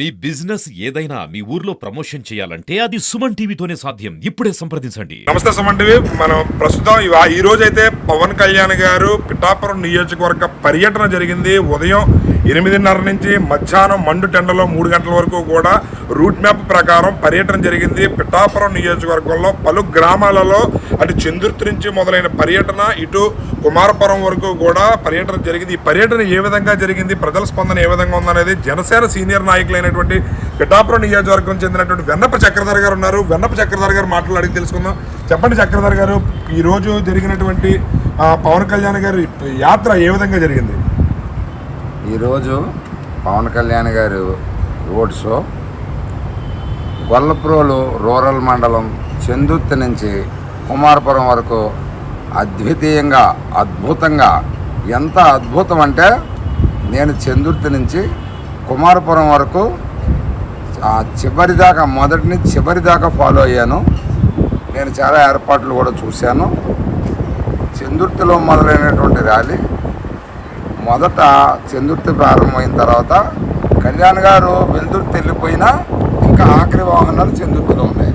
మీ business ఏదైనా మీ ఊర్లో promotion చేయాలంటే అది సుమన్ టీవీతోనే సాధ్యం. ఇప్పుడే సంప్రదించండి. నమస్తే సుమన్ టీవీ. మనం ప్రస్తుతం ఈ రోజు అయితే పవన్ కళ్యాణ్ గారు పిఠాపురం నియోజకవర్గ పర్యటన జరిగింది. ఉదయం ఎనిమిదిన్నర నుంచి మధ్యాహ్నం మండు టెండలో మూడు గంటల వరకు కూడా రూట్ మ్యాప్ ప్రకారం పర్యటన జరిగింది. పిఠాపురం నియోజకవర్గంలో పలు గ్రామాలలో అటు చందుర్తి నుంచి మొదలైన పర్యటన ఇటు కుమారపురం వరకు కూడా పర్యటన జరిగింది. ఈ పర్యటన ఏ విధంగా జరిగింది? ప్రజల స్పందన ఏ విధంగా ఉందనేది జనసేన సీనియర్ నాయకులైనటువంటి పిఠాపురం నియోజకవర్గం చెందినటువంటి వెన్నప్ప చక్రధర్ గారు ఉన్నారు. వెన్నప్ప చక్రధర్ గారు మాటలు అడిగి తెలుసుకుందాం. చెప్పండి చక్రధర్ గారు ఈరోజు జరిగినటువంటి పవన్ కళ్యాణ్ గారి యాత్ర ఏ విధంగా జరిగింది? ఈరోజు పవన్ కళ్యాణ్ గారు రోడ్ షో. గొల్లప్రోలు రూరల్ మండలం చందుర్తి నుంచి కుమారపురం వరకు అద్వితీయంగా అద్భుతంగా. ఎంత అద్భుతం అంటే నేను చందుర్తి నుంచి కుమారపురం వరకు ఆ చివరి దాకా చివరి దాకా ఫాలో అయ్యాను. నేను చాలా ఏర్పాట్లు కూడా చూశాను. చందుర్తిలో మొదలైనటువంటి ర్యాలీ మొదట చందుర్తి ప్రారంభమైన తర్వాత కళ్యాణ్ గారు వెల్దుర్తి వెళ్ళిపోయినా ఇంకా ఆఖరి వాహనాలు చందుర్తిలో ఉన్నాయి.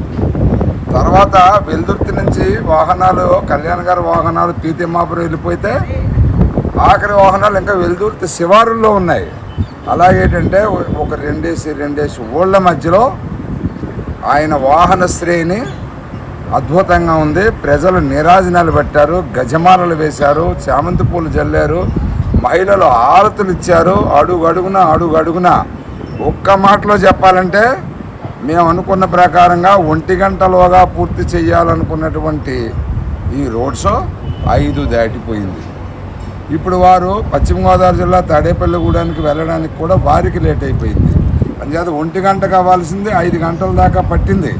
తర్వాత వెల్దుర్తి నుంచి వాహనాలు కళ్యాణ్ గారి వాహనాలు పీతిమాపురం వెళ్ళిపోతే ఆఖరి వాహనాలు ఇంకా వెల్దుర్తి శివారుల్లో ఉన్నాయి. అలాగేటంటే ఒక రెండేసి రెండేసి ఊళ్ళ మధ్యలో ఆయన వాహన శ్రేణి అద్భుతంగా ఉంది. ప్రజలు నీరాజనాలు పెట్టారు గజమాలలు వేశారు చామంతి పూలు జల్లారు మహిళలు ఆరతులు ఇచ్చారు అడుగు అడుగున అడుగు అడుగున ఒక్క మాటలో చెప్పాలంటే మేము అనుకున్న ప్రకారంగా ఒంటి గంటలోగా పూర్తి చేయాలనుకున్నటువంటి ఈ రోడ్ షో ఐదు దాటిపోయింది. ఇప్పుడు వారు పశ్చిమ గోదావరి జిల్లా తాడేపల్లిగూడానికి వెళ్ళడానికి కూడా వారికి లేట్ అయిపోయింది. అంచేత ఒంటి గంట కావాల్సింది ఐదు గంటల దాకా పట్టింది.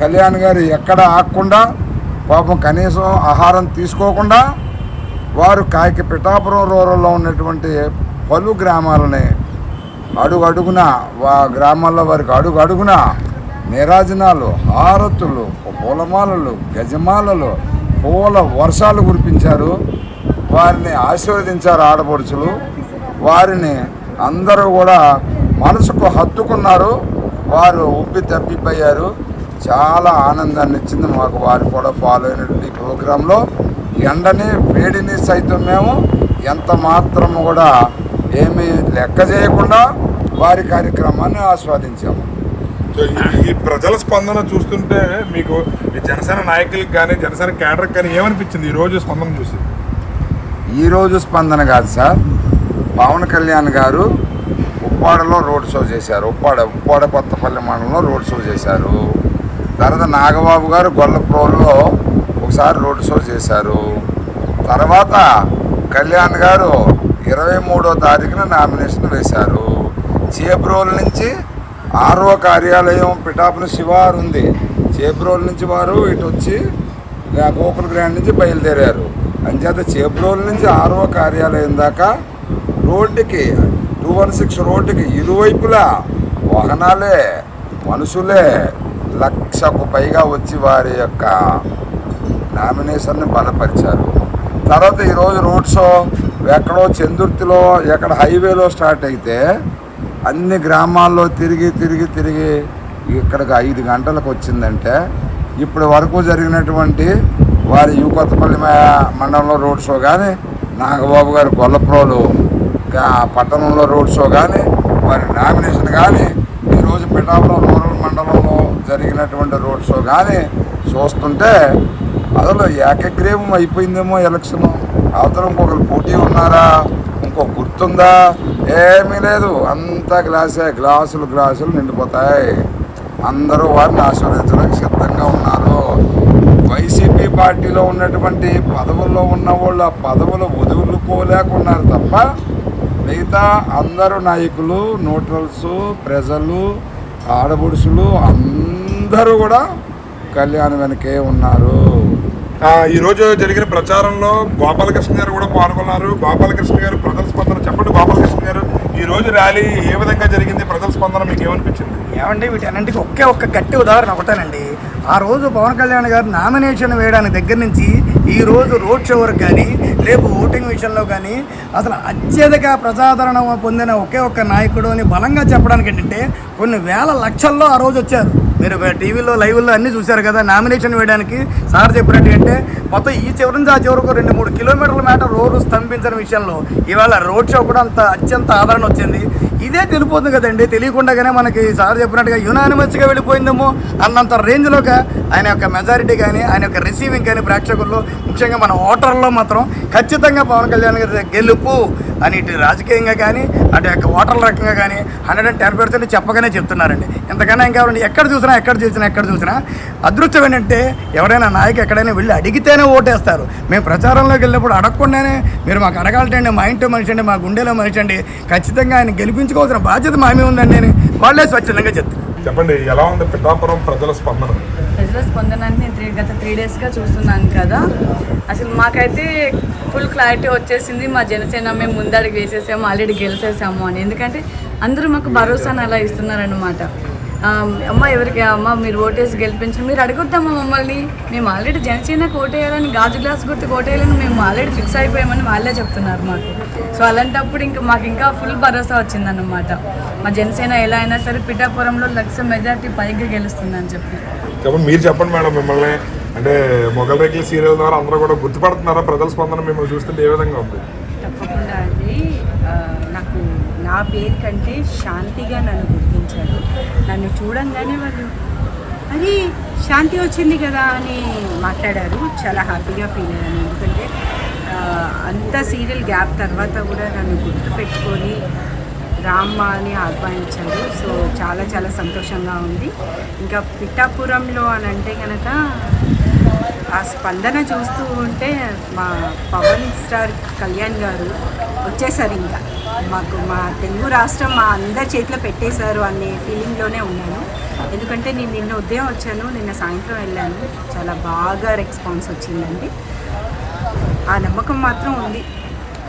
కళ్యాణ్ గారు ఎక్కడ ఆగకుండా పాపం కనీసం ఆహారం తీసుకోకుండా వారు కాకి పిఠాపురం రూరల్లో ఉన్నటువంటి పలు గ్రామాలని అడుగు అడుగున వా గ్రామాల్లో వారికి అడుగు అడుగున నిరాజనాలు హారతులు పూలమాలలు గజమాలలు పూల వర్షాలు కురిపించారు. వారిని ఆశీర్వదించారు ఆడపడుచులు. వారిని అందరూ కూడా మనసుకు హత్తుకున్నారు. వారు ఉబ్బి తప్పిపోయారు చాలా ఆనందాన్ని ఇచ్చింది మాకు వారు కూడా ఫాలో అయినటువంటి ప్రోగ్రాంలో. ఎండని వేడిని సైతం మేము ఎంత మాత్రము కూడా ఏమీ లెక్క చేయకుండా వారి కార్యక్రమాన్ని ఆస్వాదించాము. ఈ- ప్రజల స్పందన చూస్తుంటే మీకు జనసేన నాయకులకు కానీ జనసేన క్యాడర్కి కానీ ఏమనిపించింది ఈ రోజు స్పందన చూసి? ఈరోజు స్పందన కాదు సార్. పవన్ కళ్యాణ్ గారు ఉప్పాడలో రోడ్ షో చేశారు. ఉప్పాడ ఉప్పాడ కొత్తపల్లి మండలంలో రోడ్ షో చేశారు. తర్వాత నాగబాబు గారు గొల్లప్రోల్లో ఒకసారి రోడ్ షో చేశారు. తర్వాత కళ్యాణ్ గారు ఇరవై మూడో తారీఖున నామినేషన్ వేశారు. చేబ్రోల్ నుంచి ఆర్ఓ కార్యాలయం పిఠాపున శివారు ఉంది. చేబ్రోల్ నుంచి వారు ఇటు వచ్చి ఆ గోకుల్ గ్రాండ్ నుంచి బయలుదేరారు. అంచేత చేబ్రోల్ నుంచి ఆర్ఓ కార్యాలయం దాకా రోడ్డుకి టూ వన్ సిక్స్ రోడ్డుకి ఇరువైపులా వాహనాలే మనుషులే లక్షకు పైగా వచ్చి వారి యొక్క నామినేషన్ని బలపరిచారు. తర్వాత ఈరోజు రోడ్ షో ఎక్కడో చందుర్తిలో ఎక్కడ హైవేలో స్టార్ట్ అయితే అన్ని గ్రామాల్లో తిరిగి తిరిగి తిరిగి ఇక్కడికి ఐదు గంటలకు వచ్చిందంటే ఇప్పటి వరకు జరిగినటువంటి వారి యూ కొత్తపల్లి మండలంలో రోడ్ షో కానీ నాగబాబు గారి గొల్లప్రోలు పట్టణంలో రోడ్ షో కానీ వారి నామినేషన్ కానీ ఈరోజు పిఠాపురం రూరల్ మండలంలో జరిగినటువంటి రోడ్ షో కానీ చూస్తుంటే అసలు ఏకగ్రీవం అయిపోయిందేమో ఎలక్షన్. అవతల ఇంకొకరు పోటీ ఉన్నారా? ఇంకో గుర్తుందా? ఏమీ లేదు. అంతా గ్లాసే గ్లాసులు గ్లాసులు నిండిపోతాయి. అందరూ వారిని ఆశీర్వదించడానికి సిద్ధంగా ఉన్నారు. వైసీపీ పార్టీలో ఉన్నటువంటి పదవుల్లో ఉన్న వాళ్ళు ఆ పదవులు వదులుకోలేకున్నారు తప్ప మిగతా అందరు నాయకులు న్యూట్రల్స్ ప్రజలు ఆడబుడుసులు అందరూ కూడా కళ్యాణ్ వెనకే ఉన్నారు. ఆ, ఈ రోజు జరిగిన ప్రచారంలో గోపాలకృష్ణ గారు కూడా పాల్గొన్నారు. గోపాలకృష్ణ గారు ప్రజల స్పందన చెప్పండి గోపాలకృష్ణ గారు ఈ రోజు ర్యాలీ ఏ విధంగా జరిగింది? ప్రజల స్పందన మీకు ఏమనిపించింది? ఏమంటే వీటన్నింటికి ఒకే ఒక్క గట్టి ఉదాహరణ ఒకటేనండి. ఆ రోజు పవన్ కళ్యాణ్ గారు నామినేషన్ వేయడానికి దగ్గర నుంచి ఈ రోజు రోడ్ షో వరకు కానీ రేపు ఓటింగ్ విషయంలో కానీ అసలు అత్యధిక ప్రజాదరణ పొందిన ఒకే ఒక్క నాయకుడు అని బలంగా చెప్పడానికి ఏంటంటే కొన్ని వేల లక్షల్లో ఆ రోజు వచ్చారు. మీరు టీవీలో లైవ్లో అన్నీ చూశారు కదా నామినేషన్ వేయడానికి సార్ చెప్పినట్టు అంటే మొత్తం ఈ చివరి నుంచి ఆ చివరకు రెండు మూడు కిలోమీటర్ల మేట రోడ్డు స్తంభించిన విషయంలో ఇవాళ రోడ్ షో కూడా అంత అత్యంత ఆదరణ వచ్చింది. ఇదే తెలిపోతుంది కదండి. తెలియకుండానే మనకి సార్ చెప్పినట్టుగా యునానిమస్గా వెళ్ళిపోయిందేమో అన్నంత రేంజ్లోగా ఆయన యొక్క మెజారిటీ కానీ ఆయన యొక్క రిసీవింగ్ కానీ ప్రేక్షకుల్లో ముఖ్యంగా మన ఓటర్లో మాత్రం ఖచ్చితంగా పవన్ కళ్యాణ్ గారి గెలుపు అని ఇటు రాజకీయంగా కానీ అటు యొక్క ఓటర్ల రకంగా కానీ హండ్రెడ్ అండ్ టెన్ పర్సెంట్ చెప్పగానే చెప్తున్నారండి. ఇంతకన్నా ఇంకా ఎక్కడ చూసినా ఎక్కడ చూసినా ఎక్కడ చూసినా అదృష్టం ఏంటంటే ఎవరైనా నాయకు ఎక్కడైనా వెళ్ళి అడిగితేనే ఓటేస్తారు. మేము ప్రచారంలోకి వెళ్ళినప్పుడు అడగకుండానే మీరు మాకు అడగాలంటే మా ఇంటి మనిషి అండి మా గుండెలో మనిషి అండి ఖచ్చితంగా ఆయన గెలిపించుకోవాల్సిన బాధ్యత మా మీద ఉందండి అని వాళ్ళే స్వచ్ఛందంగా చెప్తారు. చెప్పండి ఎలా ఉంది పిఠాపురం ప్రజల స్పందన? ప్రజల స్పందనాన్ని నేను త్రీ గత త్రీ డేస్గా చూస్తున్నాను కదా. అసలు మాకైతే ఫుల్ క్లారిటీ వచ్చేసింది మా జనసేన మేము ముందడుగు వేసేసాము ఆల్రెడీ గెలిచేసాము అని. ఎందుకంటే అందరూ మాకు భరోసాను అలా ఇస్తున్నారనమాట అమ్మ ఎవరికి అమ్మ మీరు ఓటేసి గెలిపించండి మీరు అడగొద్దామా మమ్మల్ని. మేము ఆల్రెడీ జనసేనకు ఓటేయాలని గాజు గ్లాస్ గుర్తుకు ఓటేయాలని మేము ఆల్రెడీ ఫిక్స్ అయిపోయామని వాళ్ళే చెప్తున్నారు మాకు. సో అలాంటప్పుడు ఇంకా మాకు ఇంకా ఫుల్ భరోసా వచ్చిందన్నమాట. మా జనసేన ఎలా అయినా సరే పిఠాపురంలో లక్ష మెజార్టీ పైగా గెలుస్తుందని చెప్పి. చెప్పండి మీరు చెప్పండి మేడం మిమ్మల్ని. అంటే మొగల్ రేకుల సీరియల్ ద్వారా అందరూ కూడా గుర్తుపడుతున్నారా? ప్రజల స్పందన మిమ్మల్ని చూస్తుంటే ఏ విధంగా ఉంది? తప్పకుండా అండి. నాకు నా పేరు కంటే శాంతిగా నన్ను గుర్తించారు. నన్ను చూడంగానే వాళ్ళు అది శాంతి వచ్చింది కదా అని మాట్లాడారు. చాలా హ్యాపీగా ఫీల్ అయ్యాను. ఎందుకంటే అంత సీరియల్ గ్యాప్ తర్వాత కూడా నన్ను గుర్తుపెట్టుకొని రామ్మ అని ఆహ్వానించారు. సో చాలా చాలా సంతోషంగా ఉంది. ఇంకా పిఠాపురంలో అని అంటే కనుక ఆ స్పందన చూస్తూ ఉంటే మా పవన్ స్టార్ కళ్యాణ్ గారు వచ్చేసారు ఇంకా. మాకు మా తెలుగు రాష్ట్రం మా అందరి చేతిలో పెట్టేశారు అనే ఫీలింగ్లోనే ఉన్నాను. ఎందుకంటే నేను నిన్న ఉదయం వచ్చాను నిన్న సాయంత్రం వెళ్ళాను. చాలా బాగా రెస్పాన్స్ వచ్చిందండి. ఆ నమ్మకం మాత్రం ఉంది.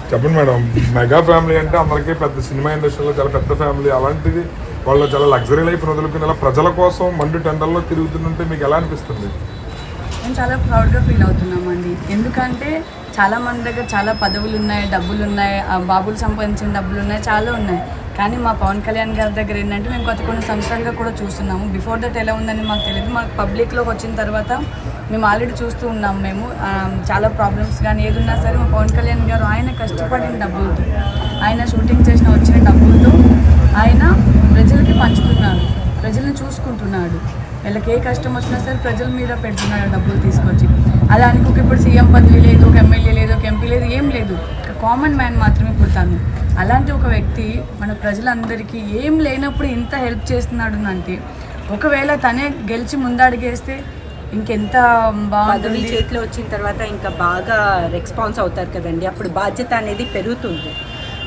చెప్పండి మేడం మెగా ఫ్యామిలీ అంటే అందరికీ పెద్ద సినిమా ఇండస్ట్రీలో చాలా పెద్ద ఫ్యామిలీ. అలాంటిది వాళ్ళు చాలా లగ్జరీ లైఫ్ వదులుకుని అలా ప్రజల కోసం మండు టెండర్లో తిరుగుతుంటే మీకు ఎలా అనిపిస్తుంది? మేము చాలా ప్రౌడ్గా ఫీల్ అవుతున్నామండి. ఎందుకంటే చాలా మంది దగ్గర చాలా పదవులు ఉన్నాయి డబ్బులు ఉన్నాయి ఆ బాబులు సంపాదించిన డబ్బులు ఉన్నాయి చాలా ఉన్నాయి. కానీ మా పవన్ కళ్యాణ్ గారి దగ్గర ఏంటంటే మేము గత కొన్ని సంవత్సరాలుగా కూడా చూస్తున్నాము. బిఫోర్ దట్ ఎలా ఉందని మాకు తెలియదు మాకు పబ్లిక్లోకి వచ్చిన తర్వాత మేము ఆల్రెడీ చూస్తూ ఉన్నాం మేము. చాలా ప్రాబ్లమ్స్ కానీ ఏదున్నా సరే మా పవన్ కళ్యాణ్ గారు ఆయన కష్టపడిన డబ్బులతో ఆయన షూటింగ్ చేసిన వచ్చిన డబ్బులతో ఆయన ప్రజలకి పంచుతున్నాడు ప్రజల్ని చూసుకుంటున్నాడు. వీళ్ళకి ఏ కష్టం వచ్చినా సరే ప్రజల మీద పెడుతున్నాడు డబ్బులు తీసుకొచ్చి. అలానికి ఒక ఇప్పుడు సీఎం పదవి లేదు ఒక ఎమ్మెల్యే లేదు ఒక ఎంపీ లేదు ఏం లేదు. ఒక కామన్ మ్యాన్ మాత్రమే పుడతాను. అలాంటి ఒక వ్యక్తి మన ప్రజలందరికీ ఏం లేనప్పుడు ఇంత హెల్ప్ చేస్తున్నాడు అంటే ఒకవేళ తనే గెలిచి ముందడిగేస్తే ఇంకెంత పదవి బాగుంటుంది చేతిలో వచ్చిన తర్వాత ఇంకా బాగా రెస్పాన్స్ అవుతారు కదండి. అప్పుడు బాధ్యత అనేది పెరుగుతుంది.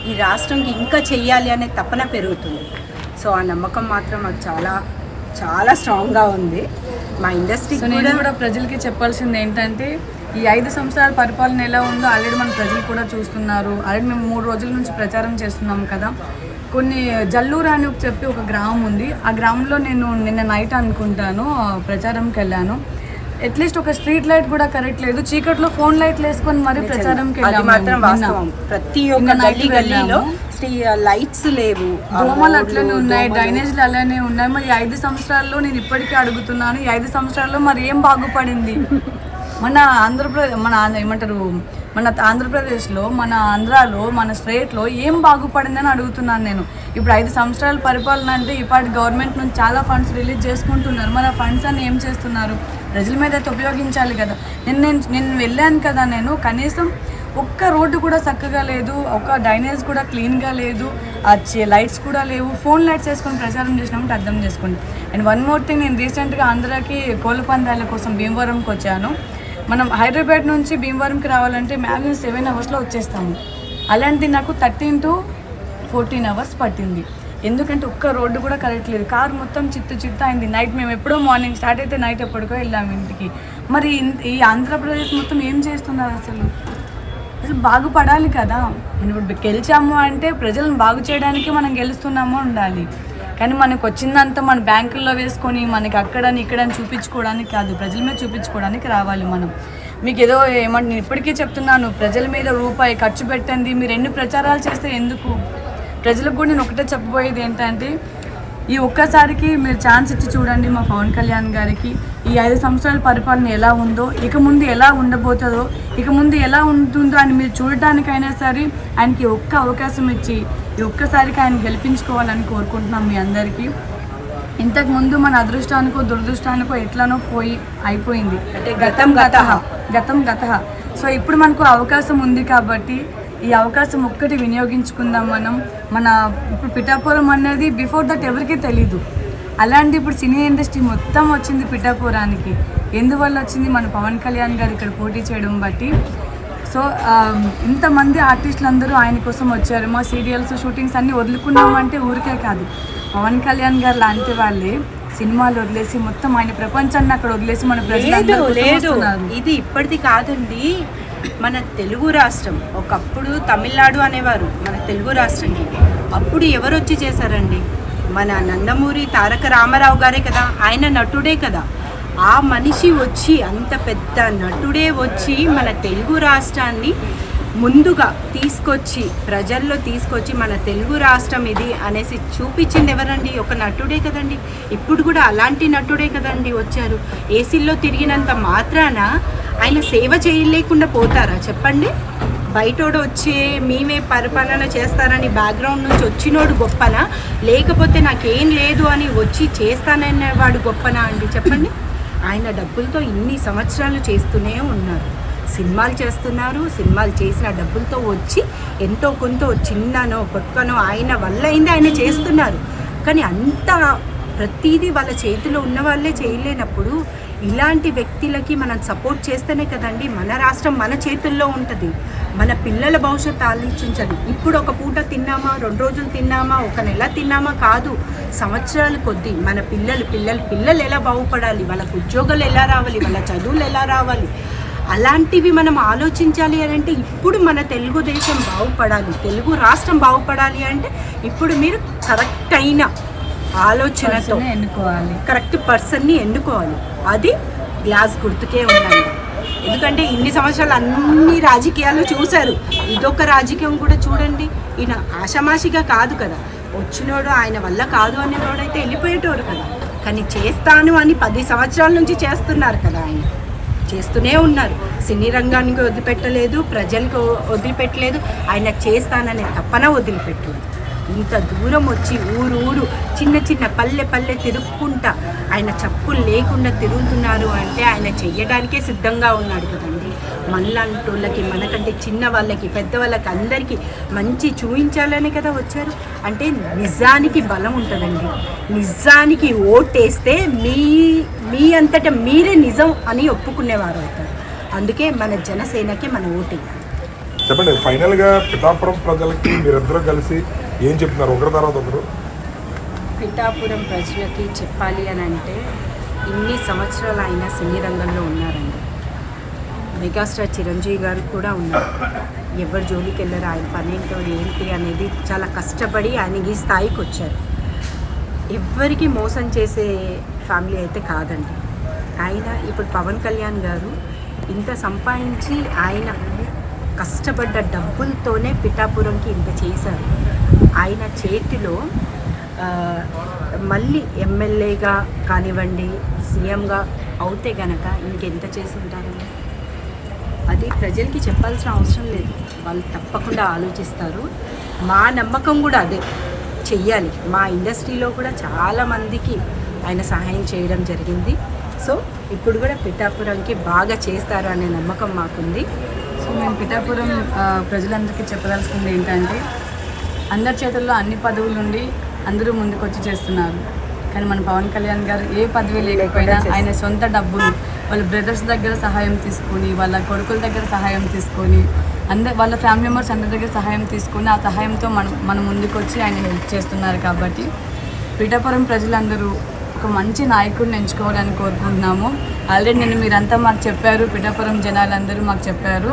ఈ రాష్ట్రంకి ఇంకా చెయ్యాలి అనే తపన పెరుగుతుంది. సో ఆ నమ్మకం మాత్రం నాకు చాలా చాలా స్ట్రాంగ్గా ఉంది. మా ఇండస్ట్రీ నేను కూడా ప్రజలకి చెప్పాల్సింది ఏంటంటే ఈ ఐదు సంవత్సరాల పరిపాలన ఎలా ఉందో ఆల్రెడీ మన ప్రజలు కూడా చూస్తున్నారు. ఆల్రెడీ మేము మూడు రోజుల నుంచి ప్రచారం చేస్తున్నాం కదా. కొన్ని జల్లూరు అని చెప్పి ఒక గ్రామం ఉంది. ఆ గ్రామంలో నేను నిన్న నైట్ అనుకుంటాను ప్రచారంకి వెళ్ళాను. అట్లీస్ట్ ఒక స్ట్రీట్ లైట్ కూడా కరెక్ట్ లేదు. చీకట్లో ఫోన్ లైట్లు వేసుకొని మరీ ప్రచారంకి వెళ్ళాము ప్రతి ఒక్క గల్లీలో లైట్స్ లేవు. దోమలు అట్లనే ఉన్నాయి. డ్రైనేజ్లు అలానే ఉన్నాయి. మరి ఐదు సంవత్సరాల్లో నేను ఇప్పటికీ అడుగుతున్నాను ఈ ఐదు సంవత్సరాల్లో మరి ఏం బాగుపడింది? మన ఆంధ్రప్రదేశ్ మన ఏమంటారు మన ఆంధ్రప్రదేశ్లో మన ఆంధ్రాలో మన స్టేట్లో ఏం బాగుపడిందని అడుగుతున్నాను నేను. ఇప్పుడు ఐదు సంవత్సరాల పరిపాలన అంటే ఇప్పటి గవర్నమెంట్ నుంచి చాలా ఫండ్స్ రిలీజ్ చేసుకుంటున్నారు. మరి ఆ ఫండ్స్ అన్ని ఏం చేస్తున్నారు? ప్రజల మీద అయితే ఉపయోగించాలి కదా. నేను నేను నేను వెళ్ళాను కదా నేను. కనీసం ఒక్క రోడ్డు కూడా చక్కగా లేదు. ఒక డైనేజ్ కూడా క్లీన్గా లేదు. వచ్చే లైట్స్ కూడా లేవు. ఫోన్ లైట్స్ వేసుకొని ప్రచారం చేసినామంటే అర్థం చేసుకోండి. అండ్ వన్ మోర్ థింగ్ నేను రీసెంట్గా ఆంధ్రాకి కోళ్ళ పందాల కోసం భీమవరంకి వచ్చాను. మనం హైదరాబాద్ నుంచి భీమవరంకి రావాలంటే మ్యాక్సిమం సెవెన్ అవర్స్లో వచ్చేస్తాము. అలాంటిది నాకు థర్టీన్ టు ఫోర్టీన్ అవర్స్ పట్టింది. ఎందుకంటే ఒక్క రోడ్డు కూడా కరెక్ట్ లేదు. కార్ మొత్తం చిత్తు చిత్తు అయింది. నైట్ మేము ఎప్పుడో మార్నింగ్ స్టార్ట్ అయితే నైట్ ఎప్పటికో వెళ్ళాము ఇంటికి. మరి ఈ ఆంధ్రప్రదేశ్ మొత్తం ఏం చేస్తున్నారు అసలు? అసలు బాగుపడాలి కదా. మనం ఇప్పుడు గెలిచాము అంటే ప్రజలను బాగు చేయడానికి మనం గెలుస్తున్నాము ఉండాలి. కానీ మనకు వచ్చిందంతా మన బ్యాంకుల్లో వేసుకొని మనకి అక్కడని ఇక్కడని చూపించుకోవడానికి కాదు ప్రజల మీద చూపించుకోవడానికి రావాలి మనం. మీకు ఏదో ఏమంటే నేను ఇప్పటికీ చెప్తున్నాను ప్రజల మీద రూపాయి ఖర్చు పెట్టండి మీరు ఎన్ని ప్రచారాలు చేస్తే ఎందుకు? ప్రజలకు కూడా నేను ఒకటే చెప్పబోయేది ఏంటంటే ఈ ఒక్కసారికి మీరు ఛాన్స్ ఇచ్చి చూడండి మా పవన్ కళ్యాణ్ గారికి. ఈ ఐదు సంవత్సరాల పరిపాలన ఎలా ఉందో ఇక ముందు ఎలా ఉండబోతుందో ఇక ముందు ఎలా ఉంటుందో అని మీరు చూడటానికైనా సరే ఆయనకి ఒక్క అవకాశం ఇచ్చి ఈ ఒక్కసారికి ఆయన గెలిపించుకోవాలని కోరుకుంటున్నాం మీ అందరికీ. ఇంతకు ముందు మన అదృష్టానికో దురదృష్టానికో ఎట్లనో పోయి అయిపోయింది. అంటే గతం. గత. గతం గత. సో ఇప్పుడు మనకు అవకాశం ఉంది కాబట్టి ఈ అవకాశం ఒక్కటి వినియోగించుకుందాం మనం. మన ఇప్పుడు పిఠాపురం అనేది బిఫోర్ దట్ ఎవరికీ తెలీదు. అలాంటి ఇప్పుడు సినీ ఇండస్ట్రీ మొత్తం వచ్చింది పిఠాపురానికి. ఎందువల్ల వచ్చింది? మన పవన్ కళ్యాణ్ గారు ఇక్కడ పోటీ చేయడం బట్టి. సో ఇంతమంది ఆర్టిస్టులు అందరూ ఆయన కోసం వచ్చారు. మా సీరియల్స్ షూటింగ్స్ అన్నీ వదులుకున్నామంటే ఊరికే కాదు. పవన్ కళ్యాణ్ గారు లాంటి వాళ్ళే సినిమాలు వదిలేసి మొత్తం ఆయన ప్రపంచాన్ని అక్కడ వదిలేసి మన ప్రజలందరూ వస్తున్నారు. ఇది ఇప్పటిది కాదండి. మన తెలుగు రాష్ట్రం ఒకప్పుడు తమిళనాడు అనేవారు మన తెలుగు రాష్ట్రంకి అప్పుడు ఎవరు వచ్చి చేశారండి? మన నందమూరి తారక రామారావు గారే కదా ఆయన నటుడే కదా. ఆ మనిషి వచ్చి అంత పెద్ద నటుడే వచ్చి మన తెలుగు రాష్ట్రాన్ని ముందుగా తీసుకొచ్చి ప్రజల్లో తీసుకొచ్చి మన తెలుగు రాష్ట్రం ఇది అనేసి చూపించింది ఎవరండి? ఒక నటుడే కదండి. ఇప్పుడు కూడా అలాంటి నటుడే కదండి వచ్చారు. ఏసీల్లో తిరిగినంత మాత్రాన ఆయన సేవ చేయలేకుండా పోతారా? చెప్పండి. బయటోడు వచ్చే మేమే పరిపాలన చేస్తారని బ్యాక్గ్రౌండ్ నుంచి వచ్చినోడు గొప్పనా? లేకపోతే నాకేం లేదు అని వచ్చి చేస్తాననే వాడు గొప్పనా అండి? చెప్పండి. ఆయన డబ్బులతో ఇన్ని సంవత్సరాలు చేస్తూనే ఉన్నారు. సినిమాలు చేస్తున్నారు. సినిమాలు చేసిన డబ్బులతో వచ్చి ఎంతో కొంత చిన్ననో పొక్కనో ఆయన వల్ల అయింది ఆయన చేస్తున్నారు. కానీ అంత ప్రతిదీ వాళ్ళ చేతిలో ఉన్న వాళ్ళే చేయలేనప్పుడు ఇలాంటి వ్యక్తులకి మనం సపోర్ట్ చేస్తేనే కదండి మన రాష్ట్రం మన చేతుల్లో ఉంటుంది. మన పిల్లల భవిష్యత్తు ఆలోచించదు. ఇప్పుడు ఒక పూట తిన్నామా రెండు రోజులు తిన్నామా ఒక నెల తిన్నామా కాదు. సంవత్సరాలు కొద్దీ మన పిల్లలు పిల్లలు పిల్లలు ఎలా బాగుపడాలి? వాళ్ళకు ఉద్యోగాలు ఎలా రావాలి? వాళ్ళ చదువులు ఎలా రావాలి? అలాంటివి మనం ఆలోచించాలి అని అంటే ఇప్పుడు మన తెలుగుదేశం బాగుపడాలి తెలుగు రాష్ట్రం బాగుపడాలి అంటే ఇప్పుడు మీరు కరెక్ట్ అయిన ఆలోచనతో ఎన్నుకోవాలి. కరెక్ట్ పర్సన్ని ఎన్నుకోవాలి. అది గ్లాస్ గుర్తుకే ఉందండి ఎందుకంటే ఇన్ని సంవత్సరాలు అన్ని రాజకీయాలు చూశారు. ఇదొక రాజకీయం కూడా చూడండి. ఈయన ఆషమాషిగా కాదు కదా. వచ్చినోడు ఆయన వల్ల కాదు అనేవాడైతే వెళ్ళిపోయేటోరు కదా. కానీ చేస్తాను అని పది సంవత్సరాల నుంచి చేస్తున్నారు కదా ఆయన. చేస్తూనే ఉన్నారు. సినీ రంగానికి వదిలిపెట్టలేదు ప్రజలకు వదిలిపెట్టలేదు. ఆయన చేస్తాననే తప్పన వదిలిపెట్టలేదు ఇంత దూరం వచ్చి ఊరు ఊరు చిన్న చిన్న పల్లె పల్లె తిరుక్కుంటా ఆయన చప్పులు లేకుండా తిరుగుతున్నారు అంటే ఆయన చెయ్యడానికే సిద్ధంగా ఉన్నాడు కదండి. మనలాంటోళ్ళకి మనకంటే చిన్న వాళ్ళకి పెద్ద వాళ్ళకి అందరికీ మంచి చూపించాలనే కదా వచ్చారు. అంటే నిజానికి బలం ఉంటుందండి. నిజానికి ఓటేస్తే మీ మీ అంతటా మీరే నిజం అని ఒప్పుకునేవారు అవుతారు. అందుకే మన జనసేనకి మన ఓటేయాలి. చెప్పండి ఫైనల్గా పిఠాపురం ప్రజలకి మీరిద్దరూ కలిసి ఏం చెప్తున్నారు? ఒకరి తర్వాత ఒకరు. పిఠాపురం ప్రజలకి చెప్పాలి అని అంటే ఇన్ని సంవత్సరాలు ఆయన సినీ రంగంలో ఉన్నారండి. మెగాస్టార్ చిరంజీవి గారు కూడా ఉన్నారు. ఎవరి జోలికి వెళ్ళరు ఆయన పని ఏంటో ఏంటి అనేది చాలా కష్టపడి ఆయన ఈ స్థాయికి వచ్చారు. ఎవ్వరికి మోసం చేసే ఫ్యామిలీ అయితే కాదండి. ఆయన ఇప్పుడు పవన్ కళ్యాణ్ గారు ఇంత సంపాదించి ఆయన కష్టపడ్డ డబ్బులతోనే పిఠాపురంకి ఇంత చేశారు. ఆయన చేతిలో మళ్ళీ ఎమ్మెల్యేగా కానివ్వండి సీఎంగా అవుతే గనక ఇంకెంత చేసి ఉంటారు? అది ప్రజలకి చెప్పాల్సిన అవసరం లేదు. వాళ్ళు తప్పకుండా ఆలోచిస్తారు. మా నమ్మకం కూడా అదే. చెయ్యాలి. మా ఇండస్ట్రీలో కూడా చాలా మందికి ఆయన సహాయం చేయడం జరిగింది. సో ఇప్పుడు కూడా పిఠాపురంకి బాగా చేస్తారు అనే నమ్మకం మాకుంది. సో మేము పిఠాపురం ప్రజలందరికీ చెప్పదలుచుకుంది ఏంటంటే అందరి చేతుల్లో అన్ని పదవులు ఉండి అందరూ ముందుకొచ్చి చేస్తున్నారు. కానీ మన పవన్ కళ్యాణ్ గారు ఏ పదవి లేకపోయినా ఆయన సొంత డబ్బులు వాళ్ళ బ్రదర్స్ దగ్గర సహాయం తీసుకొని వాళ్ళ కొడుకుల దగ్గర సహాయం తీసుకొని అందరు వాళ్ళ ఫ్యామిలీ మెంబర్స్ అందరి దగ్గర సహాయం తీసుకొని ఆ సహాయంతో మనం మన ముందుకొచ్చి ఆయన హెల్ప్ చేస్తున్నారు కాబట్టి పిఠాపురం ప్రజలందరూ ఒక మంచి నాయకుడిని ఎంచుకోవాలని కోరుకుంటున్నాము. ఆల్రెడీ నేను మీరంతా మాకు చెప్పారు పిఠాపురం జనాలందరూ మాకు చెప్పారు.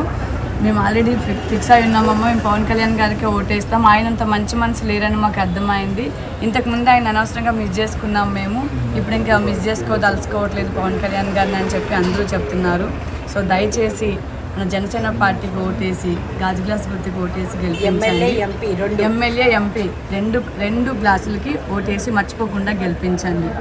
మేము ఆల్రెడీ ఫిక్స్ అయి ఉన్నామమ్మా. మేము పవన్ కళ్యాణ్ గారికి ఓటేస్తాం. ఆయనంత మంచి మనసు లేరని మాకు అర్థమైంది. ఇంతకు ముందు ఆయన అనవసరంగా మిస్ చేసుకున్నాం మేము. ఇప్పుడు ఇంకా మిస్ చేసుకోదలుచుకోవట్లేదు పవన్ కళ్యాణ్ గారిని అని చెప్పి అందరూ చెప్తున్నారు. సో దయచేసి మన జనసేన పార్టీకి ఓటేసి గాజు గ్లాస్ గుర్తుకి ఓటేసి గెలిపించండి. ఎమ్మెల్యే ఎంపీ రెండు రెండు గ్లాసులకి ఓటేసి మర్చిపోకుండా గెలిపించండి.